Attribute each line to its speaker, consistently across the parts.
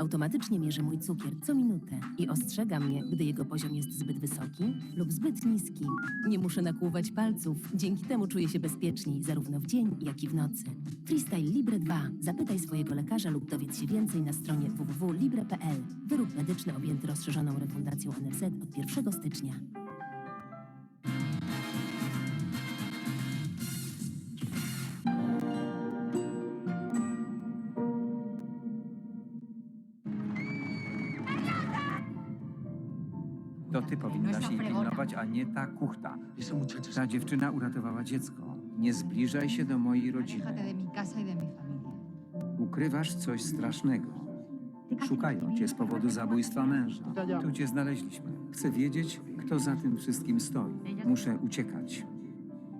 Speaker 1: automatycznie mierzy mój cukier co minutę i ostrzega mnie, gdy jego poziom jest zbyt wysoki lub zbyt niski. Nie muszę nakłuwać palców, dzięki temu czuję się bezpieczniej zarówno w dzień, jak i w nocy. Freestyle Libre 2. Zapytaj swojego lekarza lub dowiedz się więcej na stronie www.libre.pl. Wyrób medyczny objęty rozszerzoną refundacją NFZ od 1 stycznia.
Speaker 2: To ty powinnaś jej pilnować, a nie ta kuchta. Ta dziewczyna uratowała dziecko. Nie zbliżaj się do mojej rodziny. Ukrywasz coś strasznego. Szukają cię z powodu zabójstwa męża. Tu cię znaleźliśmy. Chcę wiedzieć, kto za tym wszystkim stoi. Muszę uciekać.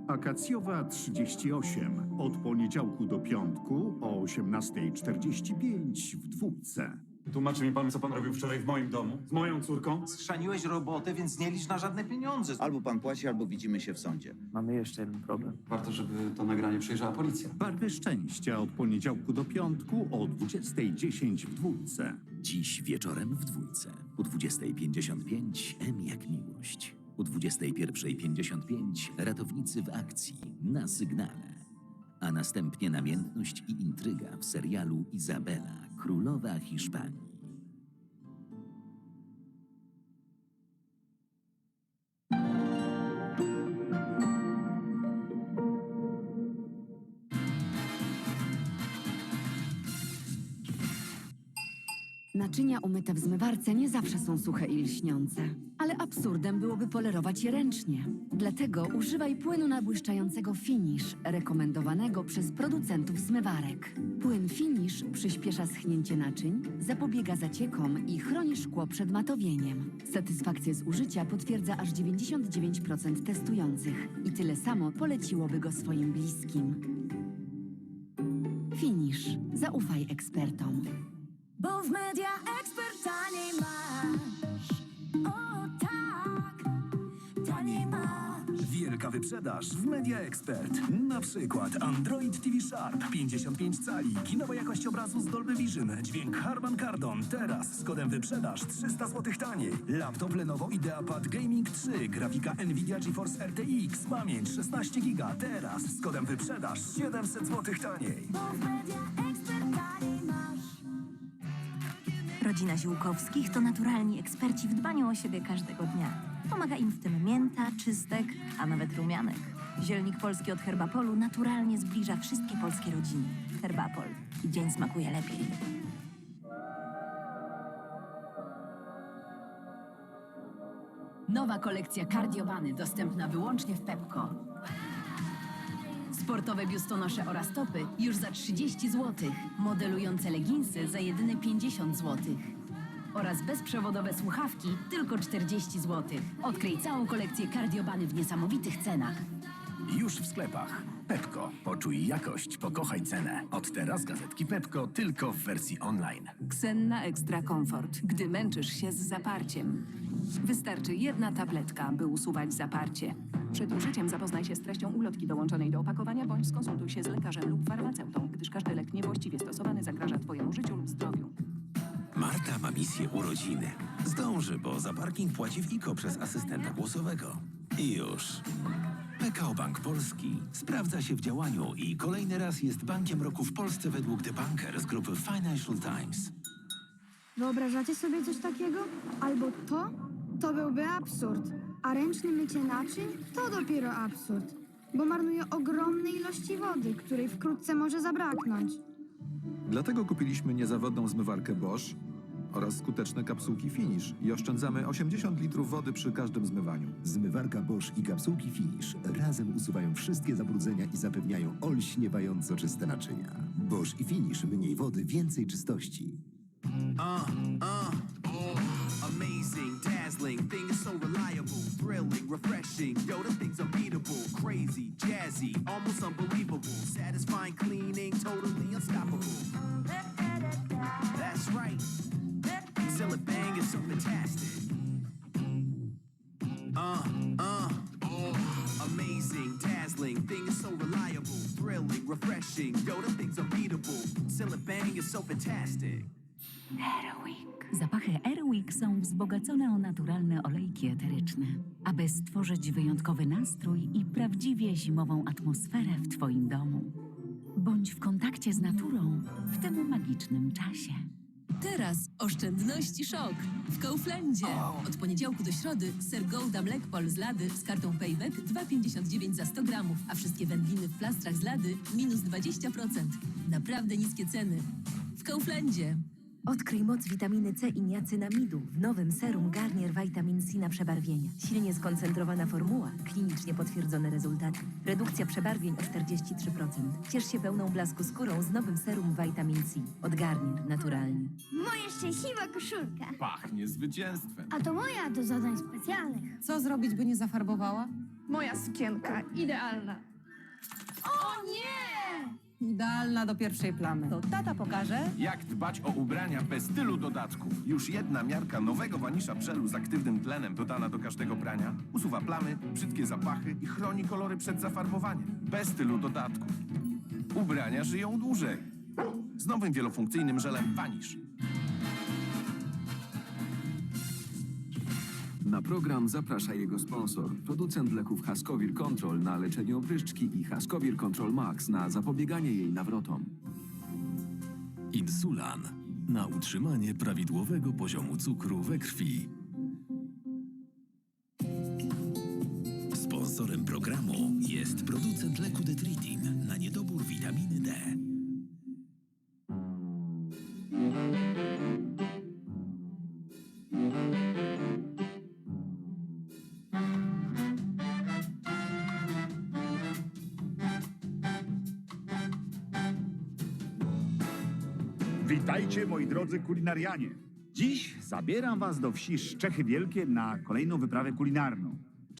Speaker 3: Akacjowa 38 od poniedziałku do piątku o 18.45 w dwójce.
Speaker 4: Tłumaczy mi pan, co pan robił wczoraj w moim domu? Z moją córką?
Speaker 5: Schrzaniłeś robotę, więc nie licz na żadne pieniądze.
Speaker 6: Albo pan płaci, albo widzimy się w sądzie.
Speaker 7: Mamy jeszcze jeden problem.
Speaker 4: Warto, żeby to nagranie przejrzała policja.
Speaker 3: Barwy szczęścia od poniedziałku do piątku o 20.10 w dwójce.
Speaker 8: Dziś wieczorem w dwójce. O 20.55 M jak miłość. O 21.55 ratownicy w akcji na sygnale. A następnie namiętność i intryga w serialu Izabela, królowa Hiszpanii.
Speaker 9: Naczynia umyte w zmywarce nie zawsze są suche i lśniące, ale absurdem byłoby polerować je ręcznie. Dlatego używaj płynu nabłyszczającego Finish, rekomendowanego przez producentów zmywarek. Płyn Finish przyspiesza schnięcie naczyń, zapobiega zaciekom i chroni szkło przed matowieniem. Satysfakcję z użycia potwierdza aż 99% testujących i tyle samo poleciłoby go swoim bliskim. Finish. Zaufaj ekspertom.
Speaker 10: Bo w media ekspert taniej masz. O tak, taniej masz.
Speaker 8: Wielka wyprzedaż w Media Expert. Na przykład Android TV Sharp 55 cali, kinowa jakość obrazu z Dolby Vision, dźwięk Harman Kardon. Teraz z kodem wyprzedaż 300 zł taniej. Laptop Lenovo IdeaPad Gaming 3, grafika Nvidia GeForce RTX, pamięć 16 giga. Teraz z kodem wyprzedaż 700 zł taniej.
Speaker 10: Bo w media
Speaker 11: Rodzina Ziółkowskich to naturalni eksperci w dbaniu o siebie każdego dnia. Pomaga im w tym mięta, czystek, a nawet rumianek. Zielnik polski od Herbapolu naturalnie zbliża wszystkie polskie rodziny. Herbapol. I dzień smakuje lepiej.
Speaker 1: Nowa kolekcja kardiobany dostępna wyłącznie w Pepko. Sportowe biustonosze oraz topy już za 30 zł. Modelujące leginsy za jedyne 50 zł. Oraz bezprzewodowe słuchawki tylko 40 zł. Odkryj całą kolekcję kardiobany w niesamowitych cenach.
Speaker 8: Już w sklepach. Pepko. Poczuj jakość, pokochaj cenę. Od teraz gazetki Pepko tylko w wersji online.
Speaker 1: Ksenna Extra Comfort, gdy męczysz się z zaparciem. Wystarczy jedna tabletka, by usuwać zaparcie. Przed użyciem zapoznaj się z treścią ulotki dołączonej do opakowania bądź skonsultuj się z lekarzem lub farmaceutą, gdyż każdy lek niewłaściwie stosowany zagraża Twojemu życiu lub zdrowiu.
Speaker 8: Marta ma misję urodziny. Zdąży, bo za parking płaci w IKO przez asystenta głosowego. I już. PKO Bank Polski sprawdza się w działaniu i kolejny raz jest bankiem roku w Polsce według The Banker z grupy Financial Times.
Speaker 10: Wyobrażacie sobie coś takiego? Albo to? To byłby absurd. A ręczne mycie naczyń? To dopiero absurd. Bo marnuje ogromne ilości wody, której wkrótce może zabraknąć.
Speaker 7: Dlatego kupiliśmy niezawodną zmywarkę Bosch oraz skuteczne kapsułki Finish i oszczędzamy 80 litrów wody przy każdym zmywaniu.
Speaker 8: Zmywarka Bosch i kapsułki Finish razem usuwają wszystkie zabrudzenia i zapewniają olśniewająco czyste naczynia. Bosch i Finish mniej wody, więcej czystości.
Speaker 5: Uh, uh, oh, amazing, dazzling, thing is so reliable, thrilling, refreshing. Yo, the thing's unbeatable, crazy, jazzy, almost unbelievable, satisfying, cleaning, totally unstoppable. That's right. Silly Bang is so fantastic. Uh, uh, oh, amazing, dazzling, thing is so reliable, thrilling, refreshing. Yo, the thing's unbeatable. Silly Bang is so fantastic.
Speaker 12: Zapachy Airwick są wzbogacone o naturalne olejki eteryczne, aby stworzyć wyjątkowy nastrój i prawdziwie zimową atmosferę w Twoim domu. Bądź w kontakcie z naturą w tym magicznym czasie.
Speaker 13: Teraz oszczędności szok w Kauflandzie. Od poniedziałku do środy ser Gouda Mlekpol z lady z kartą Payback 2,59 za 100 gramów, a wszystkie wędliny w plastrach z lady minus 20%. Naprawdę niskie ceny. W Kauflandzie.
Speaker 11: Odkryj moc witaminy C i niacinamidu w nowym serum Garnier Vitamin C na przebarwienia. Silnie skoncentrowana formuła, klinicznie potwierdzone rezultaty. Redukcja przebarwień o 43%. Ciesz się pełną blasku skórą z nowym serum Vitamin C. Od Garnier, naturalnie.
Speaker 14: Moja szczęśliwa koszulka.
Speaker 15: Pachnie zwycięstwem.
Speaker 14: A to moja do zadań specjalnych.
Speaker 13: Co zrobić, by nie zafarbowała?
Speaker 14: Moja sukienka idealna. O nie!
Speaker 13: Idealna do pierwszej plamy. To tata pokaże.
Speaker 15: Jak dbać o ubrania bez tylu dodatków? Już jedna miarka nowego wanisza przelu z aktywnym tlenem dodana do każdego prania usuwa plamy, brzydkie zapachy i chroni kolory przed zafarbowaniem. Bez tylu dodatków. Ubrania żyją dłużej. Z nowym wielofunkcyjnym żelem wanisz.
Speaker 16: Na program zaprasza jego sponsor, producent leków Hascovir Control na leczenie opryszczki i Hascovir Control Max na zapobieganie jej nawrotom.
Speaker 15: Insulan. Na utrzymanie prawidłowego poziomu cukru we krwi.
Speaker 3: Witajcie, moi drodzy kulinarianie. Dziś zabieram was do wsi Szczechy Wielkie na kolejną wyprawę kulinarną.